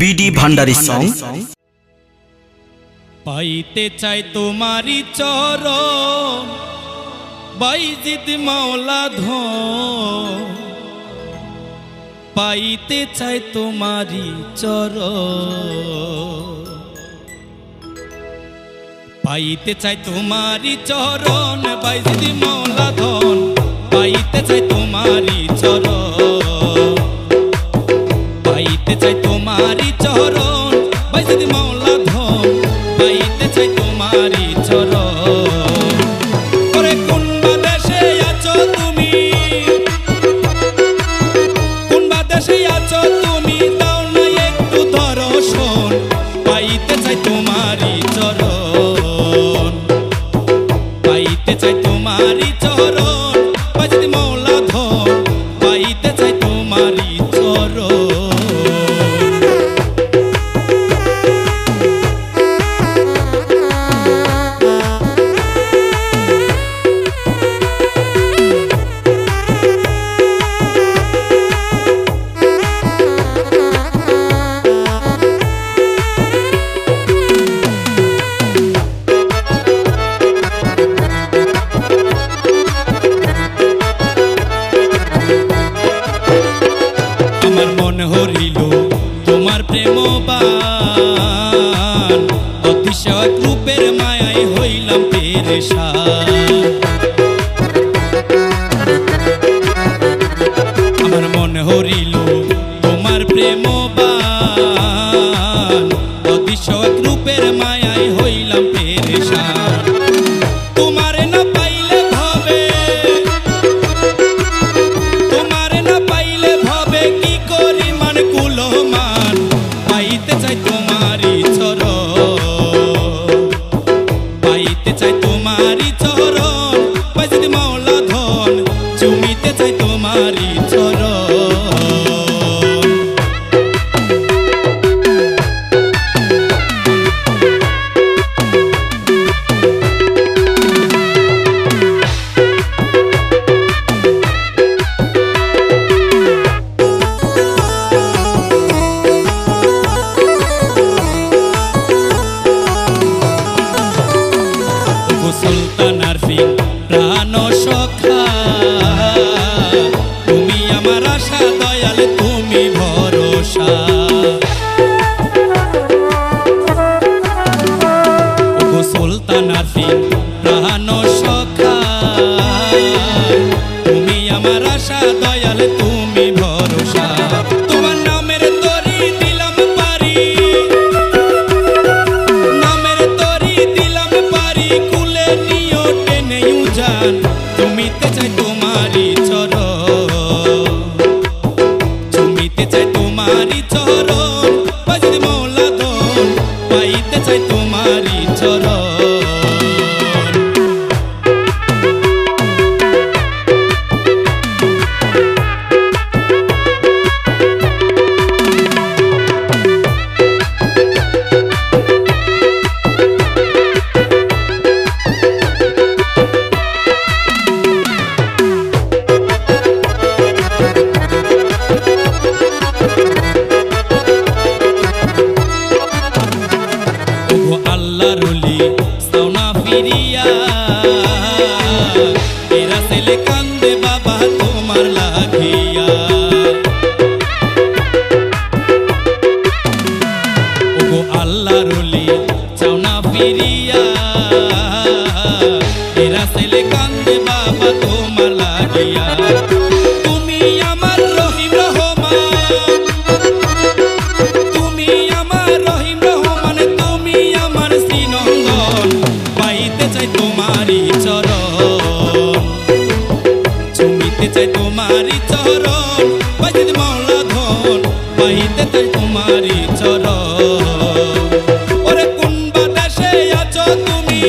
BD Bhandari song. পাইতে চাই তোমারি চর বাইজিদ মাওলা ধো পাইতে চাই তোমারি চর পাইতে চাই তোমারি চরণ, বাইজিদ মাওলা ধন। পাইতে চাই তোমারি চরণ। চাই তোমারি চরণ বাইজিদ মাওলা ধন পাইতে চাই তোমারি চরণ। ওরে কোন দেশে আছো তুমি? কোন দেশে আছো তুমি? দাও না একটু দর্শন পাইতে চাই চরণ। হরিল, তোমার প্রেম অতিশয় রূপের মায়ায় হইলাম পেরেশান। আমার মন হরিল, তোমার প্রেম অতিশয় রূপের মায়ায় হইলাম পেরেশান। পাইতে চাই তোমারই চরণ ওগো চাই তোমারি এরা ছেলে কান্দে বাবা তোমার লাগিয়া ওগো আল্লাহ রলি চাও না এরা চাই তোমারি চরণ পাইতে মাওলা ধন পাইতে তাই তোমারি চরণ। ওরে কোন বাতাসে আছো তুমি?